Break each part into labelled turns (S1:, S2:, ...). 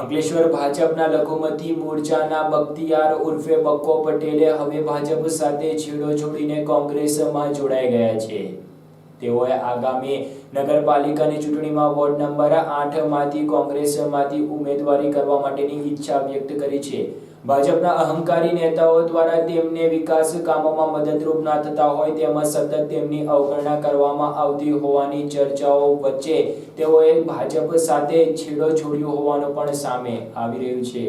S1: અંકલેશ્વર ભાજપના લઘુમતી મોરચાના બખ્તિયાર ઉર્ફે બક્કો પટેલે હવે ભાજપ સાથે છેડો છોડીને કોંગ્રેસમાં જોડાઈ ગયા છે. તેઓએ આગામી નગરપાલિકાની ચૂંટણીમાં વોર્ડ નંબર આઠમાંથી કોંગ્રેસમાંથી ઉમેદવારી કરવા માટેની ઈચ્છા વ્યક્ત કરી છે. ભાજપના અહંકારી નેતાઓ દ્વારા તેમને વિકાસ કામોમાં મદદરૂપ ના થતા હોય તેમાં સતત તેમની અવગણના કરવામાં આવતી હોવાની ચર્ચાઓ વચ્ચે તેઓએ ભાજપ સાથે છેડો છોડ્યો હોવાનું પણ સામે આવી રહ્યું છે.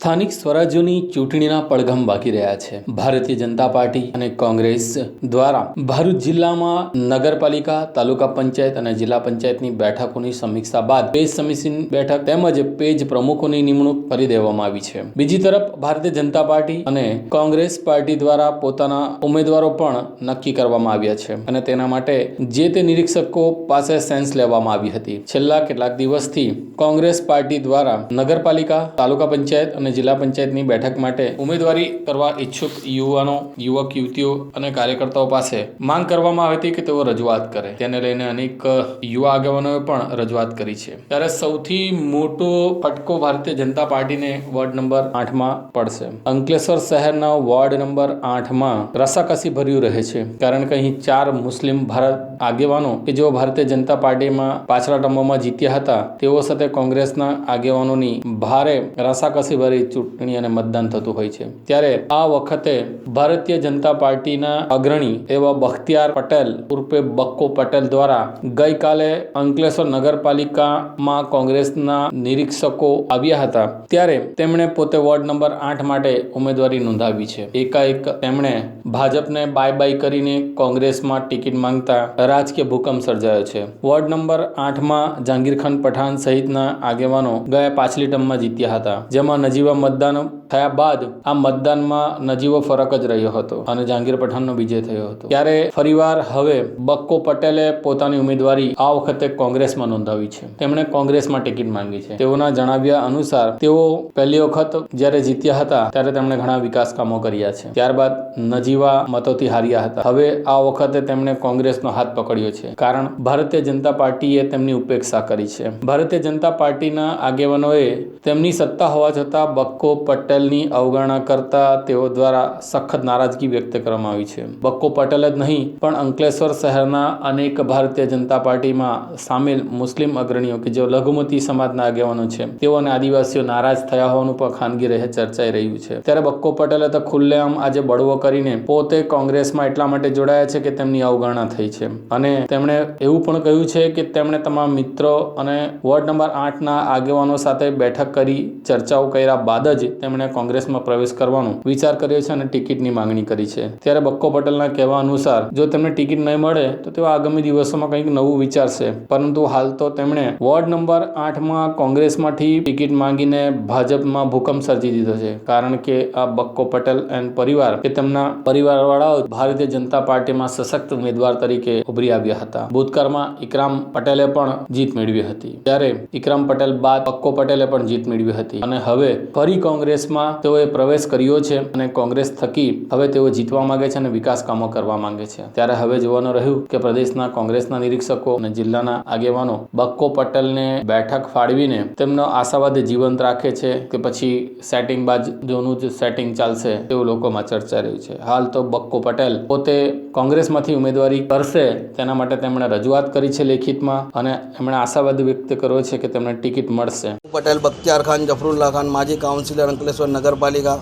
S2: સ્થાનિક સ્વરાજ્યોની ચૂંટણીના પડઘમ બાકી રહ્યા છે. ભારતીય જનતા પાર્ટી અને કોંગ્રેસ દ્વારા ભરૂચ જિલ્લામાં નગરપાલિકા, તાલુકા પંચાયત અને જિલ્લા પંચાયતની બેઠકોની સમીક્ષા બાદ પેજ સમિતિની બેઠક તેમજ પેજ પ્રમુખોની નિમણૂક કરી દેવામાં આવી છે. બીજી તરફ ભારતીય જનતા પાર્ટી અને કોંગ્રેસ પાર્ટી દ્વારા પોતાના ઉમેદવારો પણ નક્કી કરવામાં આવ્યા છે અને તેના માટે જે તે નિરીક્ષકો પાસે સેન્સ લેવામાં આવી હતી. છેલ્લા કેટલાક દિવસથી કોંગ્રેસ પાર્ટી દ્વારા નગરપાલિકા, તાલુકા પંચાયત અને જિલ્લા પંચાયતની બેઠક માટે ઉમેદવારી કરવા ઈચ્છુક યુવાનો, યુવક, યુવતીઓ અને કાર્યકર્તાઓ પાસે માંગ કરવામાં આવી હતી કે તેઓ રજૂઆત કરે. તેને લઈને અનેક યુવા આગેવાનોએ પણ રજૂઆત કરી છે. ત્યારે સૌથી મોટો ફટકો ભારતીય જનતા પાર્ટીને વોર્ડ નંબર આઠમાં પડશે. અંકલેશ્વર શહેરના વોર્ડ નંબર આઠમાં રસાકસી ભર્યું રહે છે. કારણ કે અહીં ચાર મુસ્લિમ ભારત આગેવાનો કે જેઓ ભારતીય જનતા પાર્ટીમાં પાછલા ટર્મોમાં જીત્યા હતા, તેઓ સાથે કોંગ્રેસના આગેવાનોની ભારે રસાકસી ભરી ચૂંટણી અને મતદાન થતું હોય છે. ત્યારે આ વખતે ભારતીય જનતા પાર્ટીના અગ્રણી એવા બખ્તિયાર પટેલ ઉર્ફે બક્કો પટેલ દ્વારા ગઈકાલે અંકલેશ્વર નગરપાલિકામાં કોંગ્રેસના નિરીક્ષકો આવ્યા હતા. ત્યારે તેમણે પોતે વોર્ડ નંબર આઠ માટે ઉમેદવારી નોંધાવી છે. એકાએક તેમણે ભાજપને બાય બાય કરીને કોંગ્રેસમાં ટિકિટ માંગતા રાજકીય ભૂકંપ સર્જાયો છે. વોર્ડ નંબર આઠમાં જાંગીરખાન પઠાણ સહિતના આગેવાનો ગયા પાછલી ટર્મમાં જીત્યા હતા. જેમાં નજીવા મતદાન થયા બાદ આ મતદાનમાં નજીવો ફરક જ રહ્યો હતો અને જહાંગીર પઠાણનો વિજય થયો હતો. ત્યારે ફરીવાર હવે બક્કો પટેલે પોતાની ઉમેદવારી આ વખતે કોંગ્રેસમાં નોંધાવી છે. તેમણે કોંગ્રેસમાં ટિકિટ માંગી છે. તેઓના જણાવ્યા અનુસાર તેઓ પહેલી વખત જ્યારે જીત્યા હતા ત્યારે તેમણે ઘણા વિકાસ કામો કર્યા છે. ત્યારબાદ નજીવા મતોથી હાર્યા હતા. હવે આ વખતે તેમણે કોંગ્રેસનો હાથ પકડ્યો છે. કારણ ભારતીય જનતા પાર્ટીએ તેમની ઉપેક્ષા કરી છે. ભારતીય જનતા પાર્ટીના આગેવાનોએ તેમની સત્તા હોવા છતાં બક્કો પટેલની અવગણના કરતા તેઓ દ્વારા સખત નારાજગી વ્યક્ત કરવામાં આવી છે. બક્કો પટેલ જ નહીં, પણ અંકલેશ્વર શહેરના અનેક ભારતીય જનતા પાર્ટીમાં સામેલ મુસ્લિમ અગ્રણીઓ કે જેઓ લઘુમતી સમાજના આગેવાનો છે, તેઓ અને આદિવાસીઓ નારાજ થયા હોવાનું પણ ખાનગી રહે ચર્ચાઈ રહ્યું છે. ત્યારે બક્કો પટેલે તો ખુલ્લેઆમ આજે બળવો કરીને પોતે કોંગ્રેસમાં એટલા માટે જોડાયા છે કે તેમની અવગણના થઈ છે. અને તેમણે એવું પણ કહ્યું છે કે તેમણે તમામ મિત્રો અને વોર્ડ નંબર આઠના આગેવાનો સાથે બેઠક કરી ચર્ચાઓ કર્યા બાદ જ તેમણે કોંગ્રેસમાં પ્રવેશ કરવાનો વિચાર કર્યો છે અને ટિકિટની માંગણી કરી છે. ત્યારે બક્કો પટેલના કહેવા અનુસાર, જો તેમને ટિકિટ નહીં મળે, તો તેઓ આગામી દિવસોમાં કંઈક નવું વિચારશે. પરંતુ હાલ તો તેમણે વોર્ડ નંબર આઠમાં કોંગ્રેસમાંથી ટિકિટ માંગીને ભાજપમાં ભૂકંપ સર્જી દીધો છે. કારણ કે આ બક્કો પટેલ એન્ડ પરિવાર કે તેમના પરિવારવાળાઓ ભારતીય જનતા પાર્ટીમાં સશક્ત ઉમેદવાર તરીકે ઉભરી આવ્યા હતા. ભૂતકાળમાં ઇકરામ પટેલે પણ જીત મેળવી હતી. ત્યારે ઇકરામ પટેલ બાદ બક્કો પટેલે પણ જીત મેળવી હતી. અને હવે ફરી કોંગ્રેસમાં તેઓએ પ્રવેશ કર્યો છે અને કોંગ્રેસ થકી હવે તેઓ જીતવા માંગે છે અને વિકાસ કામો કરવા માંગે છે. ત્યારે હવે જોવાનું રહ્યું કે પ્રદેશના કોંગ્રેસના નિરીક્ષકો અને જિલ્લાના આગેવાનો બક્કો પટેલને બેઠક ફાળવીને તેમનો આશાવાદ જીવંત રાખે છે કે પછી સેટિંગ બાજુનું જ સેટિંગ ચાલશે તેવું લોકોમાં ચર્ચા રહ્યું છે. હાલ તો બક્કો પટેલ પોતે કોંગ્રેસમાંથી ઉમેદવારી કરશે તેના માટે તેમણે રજૂઆત કરી છે લેખિતમાં અને એમણે આશાવાદ વ્યક્ત કર્યો છે કે તેમને ટિકિટ મળશે.
S3: પટેલ, બખ્તિયાર ખાન, જફરુલ્લા ખાન, માજી કાઉન્સિલર અંકલેશ્વર નગરપાલિકા.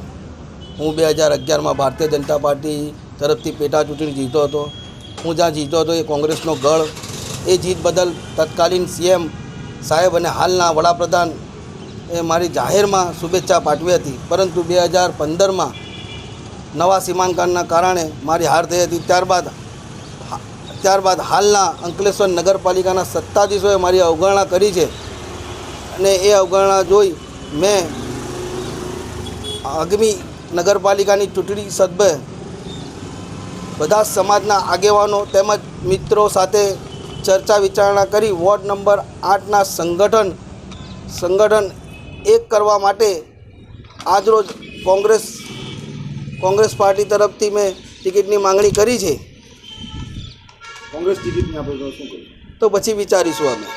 S3: હું બે હજાર અગિયારમાં ભારતીય જનતા પાર્ટી તરફથી પેટા ચૂંટણી જીતો હતો. હું જ્યાં જીતો હતો એ કોંગ્રેસનો ગઢ એ જીત બદલ તત્કાલીન સીએમ સાહેબ અને હાલના વડાપ્રધાન એ મારી જાહેરમાં શુભેચ્છા પાઠવી હતી. પરંતુ બે હજાર પંદરમાં નવા સીમાંકનના કારણે મારી હાર થઈ હતી. ત્યારબાદ ત્યારબાદ હાલના અંકલેશ્વર નગરપાલિકાના સત્તાધીશોએ મારી અવગણના કરી છે. અને એ અવગણના જોઈ મેં આગામી નગરપાલિકાની ચૂંટણી સદભે બધા સમાજના આગેવાનો તેમજ મિત્રો સાથે ચર્ચા વિચારણા કરી વોર્ડ નંબર આઠના સંગઠન સંગઠન એક કરવા માટે આજરોજ કોંગ્રેસ કોંગ્રેસ પાર્ટી તરફથી મેં ટિકિટની માંગણી કરી છે.
S4: કોંગ્રેસ ટિકિટની નહીં આપે તો શું કરવું
S3: તો પછી વિચારીશું અમે.